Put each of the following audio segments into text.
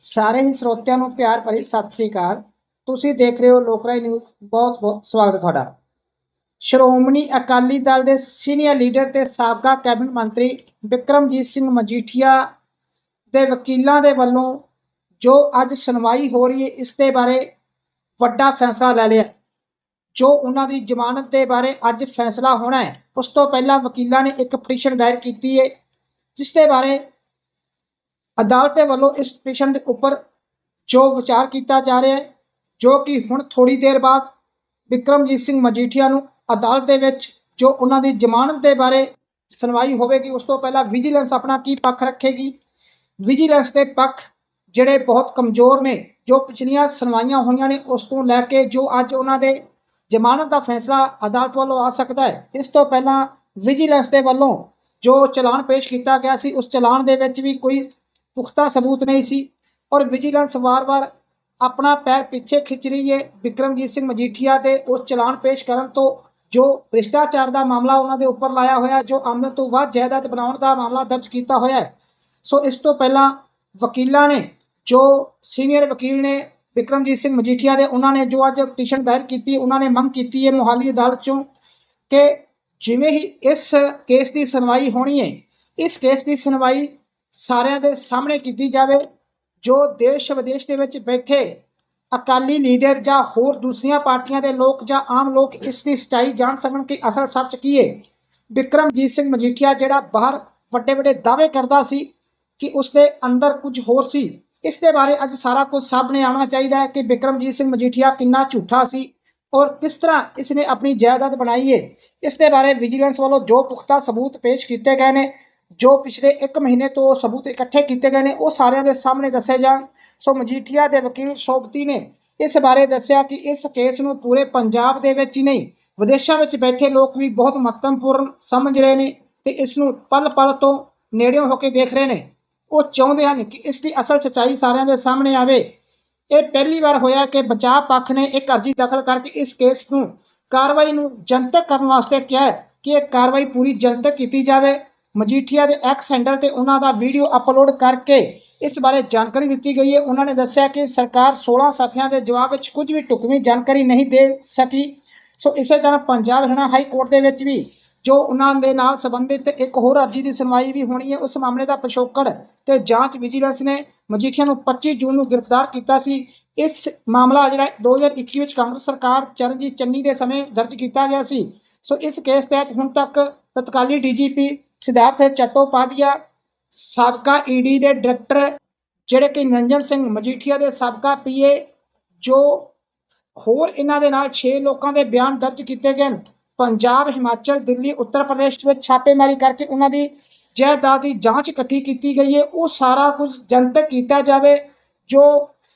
ਸਾਰੇ ਹੀ ਸਰੋਤਿਆਂ ਨੂੰ ਪਿਆਰ ਭਰੀ ਸਤਿ ਸ੍ਰੀ ਅਕਾਲ। ਤੁਸੀਂ ਦੇਖ ਰਹੇ ਹੋ ਲੋਕਰਾਈ ਨਿਊਜ਼। ਬਹੁਤ ਬਹੁਤ ਸਵਾਗਤ ਤੁਹਾਡਾ। ਸ਼੍ਰੋਮਣੀ ਅਕਾਲੀ ਦਲ ਦੇ ਸੀਨੀਅਰ ਲੀਡਰ ਤੇ ਸਾਬਕਾ ਕੈਬਨਿਟ ਮੰਤਰੀ ਵਿਕਰਮਜੀਤ ਸਿੰਘ ਮਜੀਠੀਆ ਦੇ ਵਕੀਲਾਂ ਦੇ ਵੱਲੋਂ ਜੋ ਅੱਜ ਸੁਣਵਾਈ ਹੋ ਰਹੀ ਹੈ, ਇਸ ਦੇ ਬਾਰੇ ਵੱਡਾ ਫੈਸਲਾ ਲੈ ਲਿਆ। ਜੋ ਉਹਨਾਂ ਦੀ ਜ਼ਮਾਨਤ ਦੇ ਬਾਰੇ ਅੱਜ ਫੈਸਲਾ ਹੋਣਾ ਹੈ, ਉਸ ਤੋਂ ਪਹਿਲਾਂ ਵਕੀਲਾਂ ਨੇ ਇੱਕ ਪਟੀਸ਼ਨ ਦਾਇਰ ਕੀਤੀ ਹੈ, ਜਿਸ ਦੇ ਬਾਰੇ ਅਦਾਲਤ ਦੇ ਵੱਲੋਂ ਇਸ ਪਟੀਸ਼ਨ ਦੇ ਉੱਪਰ ਜੋ ਵਿਚਾਰ ਕੀਤਾ ਜਾ ਰਿਹਾ ਹੈ, ਜੋ ਕਿ ਹੁਣ ਥੋੜੀ ਦੇਰ ਬਾਅਦ ਵਿਕਰਮਜੀਤ ਸਿੰਘ ਮਜੀਠੀਆ ਨੂੰ ਅਦਾਲਤ ਦੇ ਵਿੱਚ ਜੋ ਉਹਨਾਂ ਦੀ ਜ਼ਮਾਨਤ ਦੇ ਬਾਰੇ ਸੁਣਵਾਈ ਹੋਵੇਗੀ, ਉਸ ਤੋਂ ਪਹਿਲਾਂ ਵਿਜੀਲੈਂਸ ਆਪਣਾ ਕੀ ਪੱਖ ਰੱਖੇਗੀ? ਵਿਜੀਲੈਂਸ ਦੇ ਪੱਖ ਜਿਹੜੇ ਬਹੁਤ ਕਮਜ਼ੋਰ ਨੇ, ਜੋ ਪਿਛਲੀਆਂ ਸੁਣਵਾਈਆਂ ਹੋਈਆਂ ਨੇ, ਉਸ ਤੋਂ ਲੈ ਕੇ ਜੋ ਅੱਜ ਉਹਨਾਂ ਦੇ ਜ਼ਮਾਨਤ ਦਾ ਫੈਸਲਾ ਅਦਾਲਤ ਵੱਲੋਂ ਆ ਸਕਦਾ ਹੈ, ਇਸ ਤੋਂ ਪਹਿਲਾਂ ਵਿਜੀਲੈਂਸ ਦੇ ਵੱਲੋਂ ਜੋ ਚਲਾਨ ਪੇਸ਼ ਕੀਤਾ ਗਿਆ ਸੀ, ਉਸ ਚਲਾਨ ਦੇ ਵਿੱਚ ਵੀ ਕੋਈ ਪੁਖਤਾ ਸਬੂਤ ਨਹੀਂ ਸੀ ਔਰ ਵਿਜੀਲੈਂਸ ਵਾਰ-ਵਾਰ ਆਪਣਾ ਪੈਰ ਪਿੱਛੇ ਖਿੱਚ ਰਹੀ ਹੈ ਵਿਕਰਮਜੀਤ ਸਿੰਘ ਮਜੀਠੀਆ ਦੇ ਉਸ ਚਲਾਨ ਪੇਸ਼ ਕਰਨ ਤੋਂ ਜੋ ਭ੍ਰਿਸ਼ਟਾਚਾਰ ਦਾ ਮਾਮਲਾ ਉਹਨਾਂ ਦੇ ਉੱਪਰ ਲਾਇਆ ਹੋਇਆ ਜੋ ਆਮਦਨ ਤੋਂ ਵੱਧ ਜਾਇਦਾਦ ਬਣਾਉਣ ਦਾ ਮਾਮਲਾ ਦਰਜ ਕੀਤਾ ਹੋਇਆ ਹੈ। ਸੋ ਇਸ ਤੋਂ ਪਹਿਲਾਂ ਵਕੀਲਾਂ ਨੇ, ਜੋ ਸੀਨੀਅਰ ਵਕੀਲ ਨੇ ਵਿਕਰਮਜੀਤ ਸਿੰਘ ਮਜੀਠੀਆ ਦੇ, ਉਹਨਾਂ ਨੇ ਜੋ ਅੱਜ ਪਟੀਸ਼ਨ ਦਾਇਰ ਕੀਤੀ, ਉਹਨਾਂ ਨੇ ਮੰਗ ਕੀਤੀ ਹੈ ਮੁਹਾਲੀ ਅਦਾਲਤ ਚੋਂ ਕਿ ਜਿਵੇਂ ਹੀ ਇਸ ਕੇਸ ਦੀ ਸੁਣਵਾਈ ਹੋਣੀ ਹੈ ਇਸ ਕੇਸ ਦੀ ਸੁਣਵਾਈ ਸਾਰਿਆਂ ਦੇ ਸਾਹਮਣੇ ਕੀਤੀ ਜਾਵੇ, ਜੋ ਦੇਸ਼ ਵਿਦੇਸ਼ ਦੇ ਵਿੱਚ ਬੈਠੇ ਅਕਾਲੀ ਲੀਡਰ ਜਾਂ ਹੋਰ ਦੂਸਰੀਆਂ ਪਾਰਟੀਆਂ ਦੇ ਲੋਕ ਜਾਂ ਆਮ ਲੋਕ ਇਸ ਦੀ ਸੱਚਾਈ ਜਾਣ ਸਕਣ ਕਿ ਅਸਲ ਸੱਚ ਕੀ ਹੈ ਵਿਕਰਮਜੀਤ ਸਿੰਘ ਮਜੀਠੀਆ ਜਿਹੜਾ ਬਾਹਰ ਵੱਡੇ ਵੱਡੇ ਦਾਅਵੇ ਕਰਦਾ ਸੀ ਕਿ ਉਸ ਦੇ ਅੰਦਰ ਕੁਝ ਹੋਰ ਸੀ, ਇਸ ਦੇ ਬਾਰੇ ਅੱਜ ਸਾਰਾ ਕੁਝ ਸਾਹਮਣੇ ਆਉਣਾ ਚਾਹੀਦਾ ਹੈ ਕਿ ਵਿਕਰਮਜੀਤ ਸਿੰਘ ਮਜੀਠੀਆ ਕਿੰਨਾ ਝੂਠਾ ਸੀ ਔਰ ਕਿਸ ਤਰ੍ਹਾਂ ਇਸ ਨੇ ਆਪਣੀ ਜਾਇਦਾਦ ਬਣਾਈ ਹੈ ਇਸ ਦੇ ਬਾਰੇ ਵਿਜੀਲੈਂਸ ਵੱਲੋਂ ਜੋ ਪੁਖਤਾ ਸਬੂਤ ਪੇਸ਼ ਕੀਤੇ ਗਏ ਨੇ ਜੋ ਪਿਛਲੇ 1 ਮਹੀਨੇ ਤੋਂ ਸਬੂਤ ਇਕੱਠੇ ਕੀਤੇ ਗਏ ਨੇ, ਉਹ ਸਾਰਿਆਂ ਦੇ ਸਾਹਮਣੇ ਦੱਸੇ ਜਾਣ। ਸੋ ਮਜੀਠੀਆ ਦੇ ਵਕੀਲ ਸੋਭਤੀ ਨੇ ਇਸ ਬਾਰੇ ਦੱਸਿਆ ਕਿ ਇਸ ਕੇਸ ਨੂੰ ਪੂਰੇ ਪੰਜਾਬ ਦੇ ਵਿੱਚ ਹੀ ਨਹੀਂ, ਵਿਦੇਸ਼ਾਂ ਵਿੱਚ ਬੈਠੇ ਲੋਕ ਵੀ ਬਹੁਤ ਮਹੱਤਵਪੂਰਨ ਸਮਝ ਰਹੇ ਨੇ ਤੇ ਇਸ ਨੂੰ ਪਲ ਪਲ ਤੋਂ ਨੇੜਿਓਂ ਹੋ ਕੇ ਦੇਖ ਰਹੇ ਨੇ। ਉਹ ਚਾਹੁੰਦੇ ਹਨ ਕਿ ਇਸ ਦੀ ਅਸਲ ਸੱਚਾਈ ਸਾਰਿਆਂ ਦੇ ਸਾਹਮਣੇ ਆਵੇ। ਇਹ ਪਹਿਲੀ ਵਾਰ ਹੋਇਆ ਕਿ ਬਚਾਅ ਪੱਖ ਨੇ ਇੱਕ ਅਰਜ਼ੀ ਦਾਖਲ ਕਰਕੇ ਇਸ ਕੇਸ ਨੂੰ ਕਾਰਵਾਈ ਨੂੰ ਜਨਤਕ ਕਰਨ ਵਾਸਤੇ ਕਿਹਾ ਹੈ ਕਿ ਇਹ ਕਾਰਵਾਈ ਪੂਰੀ ਜਨਤਕ ਕੀਤੀ ਜਾਵੇ। ਮਜੀਠੀਆ ਦੇ ਐਕਸ ਹੈਂਡਲ ਤੇ ਉਹਨਾਂ ਦਾ ਵੀਡੀਓ ਅਪਲੋਡ ਕਰਕੇ ਇਸ ਬਾਰੇ ਜਾਣਕਾਰੀ ਦਿੱਤੀ ਗਈ ਹੈ। ਉਹਨਾਂ ਨੇ ਦੱਸਿਆ ਕਿ ਸਰਕਾਰ 16 ਸਫ਼ਿਆਂ ਦੇ ਜਵਾਬ ਵਿੱਚ ਕੁਝ ਵੀ ਢੁਕਵੀਂ ਜਾਣਕਾਰੀ ਨਹੀਂ ਦੇ ਸਕੀ। ਸੋ ਇਸੇ ਤਰ੍ਹਾਂ ਪੰਜਾਬ ਹਰਿਆਣਾ ਹਾਈ ਕੋਰਟ ਦੇ ਵਿੱਚ ਵੀ ਜੋ ਉਹਨਾਂ ਦੇ ਨਾਲ ਸੰਬੰਧਿਤ ਇੱਕ ਹੋਰ ਅਰਜ਼ੀ ਦੀ ਸੁਣਵਾਈ ਵੀ ਹੋਣੀ ਹੈ, ਉਸ ਮਾਮਲੇ ਦਾ ਪਿਛੋਕੜ ਤੇ ਜਾਂਚ ਵਿਜੀਲੈਂਸ ਨੇ ਮਜੀਠੀਆ ਨੂੰ 25 ਜੂਨ ਨੂੰ ਗ੍ਰਿਫਤਾਰ ਕੀਤਾ ਸੀ। ਇਸ ਮਾਮਲਾ ਜਿਹੜਾ 2021 ਵਿੱਚ ਕਾਂਗਰਸ ਸਰਕਾਰ ਚਰਨਜੀਤ ਚੰਨੀ ਦੇ ਸਮੇਂ ਦਰਜ ਕੀਤਾ ਗਿਆ ਸੀ। ਸੋ ਇਸ ਕੇਸ ਤਹਿਤ ਹੁਣ ਤੱਕ ਤਤਕਾਲੀ ਡੀਜੀਪੀ ਸਿਧਾਰਥ ਚੱਟੋਪਾਧਿਆ, ਸਾਬਕਾ ਈਡੀ ਦੇ ਡਾਇਰੈਕਟਰ ਜਿਹੜੇ ਕਿ ਨਿਰੰਜਨ ਸਿੰਘ ਮਜੀਠੀਆ ਦੇ ਸਾਬਕਾ ਪੀਏ, ਜੋ ਹੋਰ ਇਹਨਾਂ ਦੇ ਨਾਲ 6 ਲੋਕਾਂ ਦੇ ਬਿਆਨ ਦਰਜ ਕੀਤੇ ਗਏ ਨੇ ਪੰਜਾਬ, ਹਿਮਾਚਲ, ਦਿੱਲੀ, ਉੱਤਰ ਪ੍ਰਦੇਸ਼ ਵਿੱਚ ਛਾਪੇਮਾਰੀ ਕਰਕੇ ਉਹਨਾਂ ਦੀ ਜਾਇਦਾਦ ਦੀ ਜਾਂਚ ਇਕੱਠੀ ਕੀਤੀ ਗਈ ਹੈ। ਉਹ ਸਾਰਾ ਕੁਝ ਜਨਤਕ ਕੀਤਾ ਜਾਵੇ, ਜੋ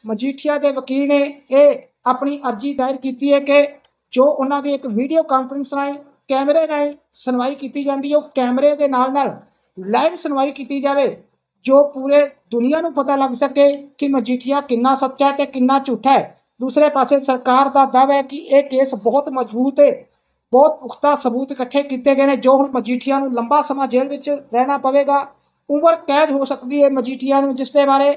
ਮਜੀਠੀਆ ਦੇ ਵਕੀਲ ਨੇ ਇਹ ਆਪਣੀ ਅਰਜ਼ੀ ਦਾਇਰ ਕੀਤੀ ਹੈ ਕਿ ਜੋ ਉਹਨਾਂ ਦੀ ਇੱਕ ਵੀਡੀਓ ਕਾਨਫਰੰਸ ਰਾਹੀਂ ਕੈਮਰੇ ਰਾਹੀਂ ਸੁਣਵਾਈ ਕੀਤੀ ਜਾਂਦੀ ਹੈ, ਉਹ ਕੈਮਰੇ ਦੇ ਨਾਲ ਨਾਲ ਲਾਈਵ ਸੁਣਵਾਈ ਕੀਤੀ ਜਾਵੇ, ਜੋ ਪੂਰੇ ਦੁਨੀਆ ਨੂੰ ਪਤਾ ਲੱਗ ਸਕੇ ਕਿ ਮਜੀਠੀਆ ਕਿੰਨਾ ਸੱਚਾ ਹੈ ਤੇ ਕਿੰਨਾ ਝੂਠਾ ਹੈ। ਦੂਸਰੇ ਪਾਸੇ ਸਰਕਾਰ ਦਾ ਦਾਅਵਾ ਹੈ ਕਿ ਇਹ ਕੇਸ ਬਹੁਤ ਮਜ਼ਬੂਤ ਹੈ, ਬਹੁਤ ਪੁਖਤਾ ਸਬੂਤ ਇਕੱਠੇ ਕੀਤੇ ਗਏ ਨੇ, ਜੋ ਹੁਣ ਮਜੀਠੀਆ ਨੂੰ ਲੰਬਾ ਸਮਾਂ ਜੇਲ੍ਹ ਵਿੱਚ ਰਹਿਣਾ ਪਵੇਗਾ। ਉਮਰ ਕੈਦ ਹੋ ਸਕਦੀ ਹੈ ਮਜੀਠੀਆ ਨੂੰ, ਜਿਸ ਦੇ ਬਾਰੇ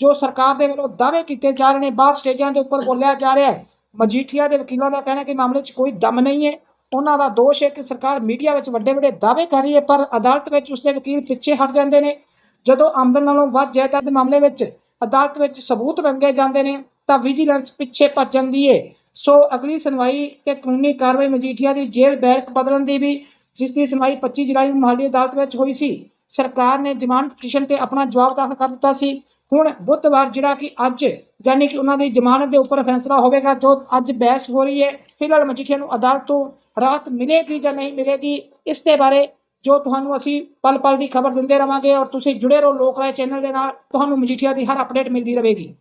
ਜੋ ਸਰਕਾਰ ਦੇ ਵੱਲੋਂ ਦਾਅਵੇ ਕੀਤੇ ਜਾ ਰਹੇ ਨੇ, ਬਾਹਰ ਸਟੇਜਾਂ ਦੇ ਉੱਪਰ ਬੋਲਿਆ ਜਾ ਰਿਹਾ ਹੈ। ਮਜੀਠੀਆ ਦੇ ਵਕੀਲਾਂ ਦਾ ਕਹਿਣਾ ਕਿ ਮਾਮਲੇ 'ਚ ਕੋਈ ਦਮ ਨਹੀਂ ਹੈ। ਉਹਨਾਂ ਦਾ ਦੋਸ਼ ਹੈ ਕਿ ਸਰਕਾਰ ਮੀਡੀਆ ਵਿੱਚ ਵੱਡੇ ਵੱਡੇ ਦਾਅਵੇ ਕਰ ਰਹੀ ਹੈ, ਪਰ ਅਦਾਲਤ ਵਿੱਚ ਉਸਦੇ ਵਕੀਲ ਪਿੱਛੇ ਹਟ ਜਾਂਦੇ ਨੇ। ਜਦੋਂ ਆਮਦਨ ਨਾਲੋਂ ਵੱਧ ਜਾਇਦਾਦ ਦੇ ਮਾਮਲੇ ਵਿੱਚ ਅਦਾਲਤ ਵਿੱਚ ਸਬੂਤ ਮੰਗੇ ਜਾਂਦੇ ਨੇ, ਤਾਂ ਵਿਜੀਲੈਂਸ ਪਿੱਛੇ ਭੱਜ ਜਾਂਦੀ ਹੈ। ਸੋ ਅਗਲੀ ਸੁਣਵਾਈ ਤੇ ਕਾਨੂੰਨੀ ਕਾਰਵਾਈ ਮਜੀਠੀਆ ਦੀ ਜੇਲ੍ਹ ਬੈਰਕ ਬਦਲਣ ਦੀ ਵੀ, ਜਿਸ ਦੀ ਸੁਣਵਾਈ 25 ਜੁਲਾਈ ਨੂੰ ਮੋਹਾਲੀ ਅਦਾਲਤ ਵਿੱਚ ਹੋਈ ਸੀ। ਸਰਕਾਰ ਨੇ ਜ਼ਮਾਨਤ ਪਟੀਸ਼ਨ ਤੇ ਆਪਣਾ ਜਵਾਬ ਦਾਖਲ ਕਰ ਦਿੱਤਾ ਸੀ। ਹੁਣ ਬੁੱਧਵਾਰ ਜਿਹੜਾ ਕਿ ਅੱਜ ਯਾਨੀ ਕਿ ਉਹਨਾਂ ਦੀ ਜ਼ਮਾਨਤ ਦੇ ਉੱਪਰ ਫੈਸਲਾ ਹੋਵੇਗਾ, ਜੋ ਅੱਜ ਬਹਿਸ ਹੋ ਰਹੀ ਹੈ, ਫਿਲਹਾਲ ਮਜੀਠੀਆ ਨੂੰ ਅਦਾਲਤ ਤੋਂ ਰਾਹਤ ਮਿਲੇਗੀ ਜਾਂ ਨਹੀਂ ਮਿਲੇਗੀ, ਇਸ ਦੇ ਬਾਰੇ ਜੋ ਤੁਹਾਨੂੰ ਅਸੀਂ ਪਲ ਪਲ ਦੀ ਖਬਰ ਦਿੰਦੇ ਰਵਾਂਗੇ ਔਰ ਤੁਸੀਂ ਜੁੜੇ ਰਹੋ ਲੋਕ ਰਾਏ ਚੈਨਲ ਦੇ ਨਾਲ, ਤੁਹਾਨੂੰ ਮਜੀਠੀਆ ਦੀ ਹਰ ਅਪਡੇਟ ਮਿਲਦੀ ਰਹੇਗੀ।